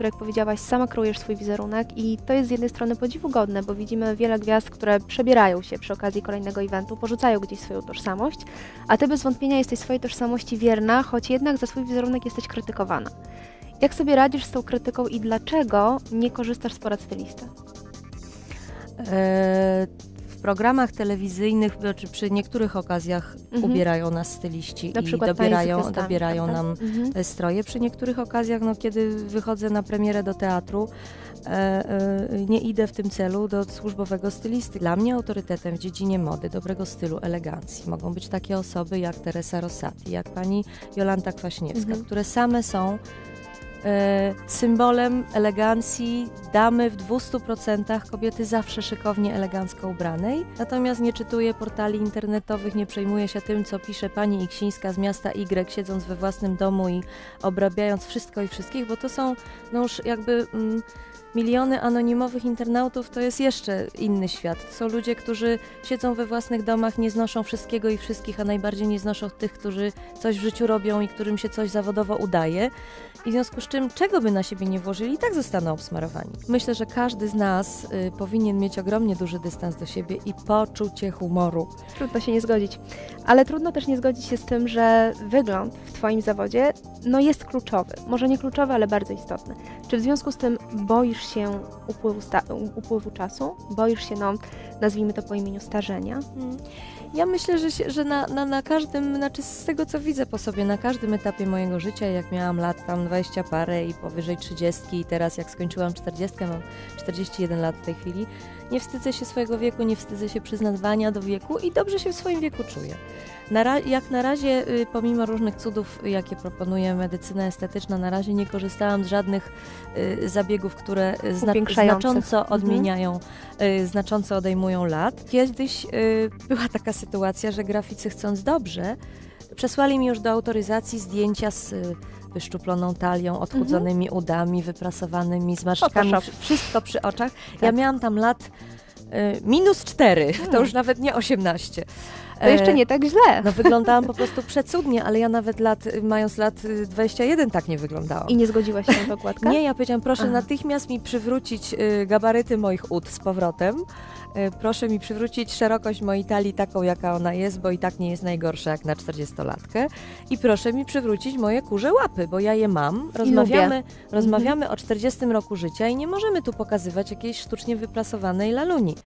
które jak powiedziałaś, sama kreujesz swój wizerunek i to jest z jednej strony podziwu bo widzimy wiele gwiazd, które przebierają się przy okazji kolejnego eventu, porzucają gdzieś swoją tożsamość, a ty bez wątpienia jesteś swojej tożsamości wierna, choć jednak za swój wizerunek jesteś krytykowana. Jak sobie radzisz z tą krytyką i dlaczego nie korzystasz z porad stylisty? W programach telewizyjnych, znaczy przy niektórych okazjach mhm. ubierają nas styliści Na i dobierają, dobierają nam mhm. E, stroje. Przy niektórych okazjach, no, kiedy wychodzę na premierę do teatru, e, e, nie idę w tym celu do służbowego stylisty. Dla mnie autorytetem w dziedzinie mody, dobrego stylu, elegancji mogą być takie osoby jak Teresa Rossati, jak pani Jolanta Kwaśniewska, mhm. które same są symbolem elegancji damy w 200%, kobiety zawsze szykownie, elegancko ubranej. Natomiast nie czytuję portali internetowych, nie przejmuję się tym, co pisze pani Iksińska z miasta Y, siedząc we własnym domu i obrabiając wszystko i wszystkich, bo to są no już jakby... Mm, miliony anonimowych internautów to jest jeszcze inny świat. Są ludzie, którzy siedzą we własnych domach, nie znoszą wszystkiego i wszystkich, a najbardziej nie znoszą tych, którzy coś w życiu robią i którym się coś zawodowo udaje. I w związku z czym, czego by na siebie nie włożyli, i tak zostaną obsmarowani. Myślę, że każdy z nas y, powinien mieć ogromnie duży dystans do siebie i poczucie humoru. Trudno się nie zgodzić. Ale trudno też nie zgodzić się z tym, że wygląd w Twoim zawodzie no, jest kluczowy. Może nie kluczowy, ale bardzo istotny. Czy w związku z tym boisz się upływu, upływu czasu? Boisz się, no, nazwijmy to po imieniu, starzenia? Hmm. Ja myślę, że, się, że na, na, na każdym, znaczy z tego co widzę po sobie, na każdym etapie mojego życia, jak miałam lat tam 20 parę i powyżej 30 i teraz jak skończyłam 40, mam 41 lat w tej chwili, nie wstydzę się swojego wieku, nie wstydzę się przyznawania do wieku i dobrze się w swoim wieku czuję. Na jak na razie, y, pomimo różnych cudów, jakie proponuje medycyna estetyczna, na razie nie korzystałam z żadnych y, zabiegów, które zna znacząco mhm. odmieniają, mhm. znacząco odejmują lat. Kiedyś była taka sytuacja, że graficy chcąc dobrze, przesłali mi już do autoryzacji zdjęcia z wyszczuploną talią, odchudzonymi mhm. udami, wyprasowanymi zmarszczkami, wszystko przy oczach. Tak. Ja miałam tam lat y, minus cztery, hmm. to już nawet nie 18. To jeszcze nie tak źle. No wyglądałam po prostu przecudnie, ale ja nawet lat, mając lat 21 tak nie wyglądałam. I nie zgodziłaś się na okładkę? Nie, ja powiedziałam, proszę Aha. natychmiast mi przywrócić y, gabaryty moich ud z powrotem. Y, proszę mi przywrócić szerokość mojej talii taką, jaka ona jest, bo i tak nie jest najgorsza jak na 40-latkę. I proszę mi przywrócić moje kurze łapy, bo ja je mam. Rozmawiamy, rozmawiamy mhm. o 40 roku życia i nie możemy tu pokazywać jakiejś sztucznie wyprasowanej laluni.